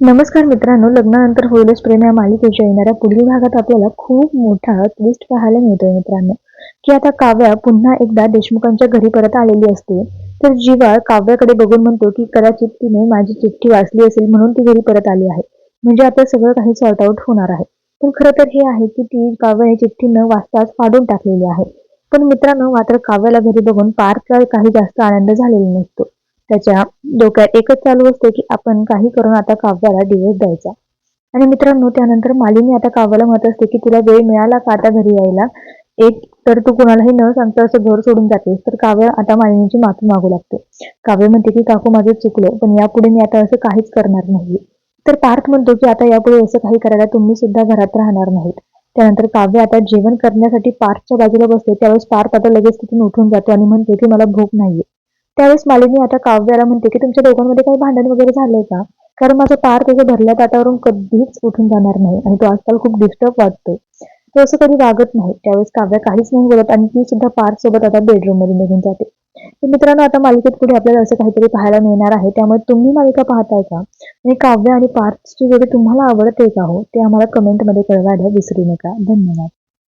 नमस्कार मित्रांनो लग्नानंतर होईलच प्रेम या मालिकेच्या येणाऱ्या पुढील भागात आपल्याला खूप मोठा ट्विस्ट पाहायला मिळतोय मित्रांनो. की आता काव्या पुन्हा एकदा देशमुखांच्या घरी परत आलेली असते. तर जीवा काव्याकडे बघून म्हणतो की कदाचित तिने माझी चिठ्ठी वाचली असेल म्हणून ती घरी परत आली आहे. म्हणजे आता सगळं काही सॉर्ट आउट होणार आहे. पण खरं तर हे आहे की ती काव्य ही चिठ्ठी न वाचताच फाडून टाकलेली आहे. पण मित्रांनो मात्र काव्याला घरी बघून पार्थला काही जास्त आनंद झालेला नसतो. त्याच्या डोक्यात एकच चालू असते की आपण काही करून आता काव्याला दिवस द्यायचा. आणि मित्रांनो त्यानंतर मालिनी आता काव्याला म्हणत असते की तुला वेळ मिळाला का आता घरी यायला? एक तर तू कोणालाही न सांगता असं घर सोडून जातेस तर काव्य आता मालिनीची माफी मागू लागते. काव्य म्हणते की काकू माझं चुकलं पण यापुढे मी आता असं काहीच करणार नाही. तर पार्थ म्हणतो की आता यापुढे असं काही करायला तुम्ही सुद्धा घरात राहणार नाहीत. त्यानंतर काव्य आता जेवण करण्यासाठी पार्थच्या बाजूला बसते त्यावेळेस पार्थ आता लगेच तिथून उठून जातो आणि म्हणते की मला भूक नाहीये. त्यावेळेस मालिनी आता काव्याला म्हणते की तुमच्या दोघांमध्ये काही भांडण वगैरे झालंय का? कारण माझं पार त्याच्या भरल्या ताटावरून कधीच उठून जाणार नाही आणि तो आजकाल खूप डिस्टर्ब वाटतोय. तो असं कधी वागत नाही. त्यावेळेस काव्या काहीच नाही बोलत आणि ती सुद्धा पार सोबत आता बेडरूममध्ये निघून जाते. तर मित्रांनो आता मालिकेत पुढे आपल्याला असं काहीतरी पाहायला मिळणार आहे. त्यामुळे तुम्ही मालिका पाहताय का? आणि काव्य आणि पार्थची जोडी तुम्हाला आवडते का हो ते आम्हाला कमेंटमध्ये कळवायला विसरू नका. धन्यवाद.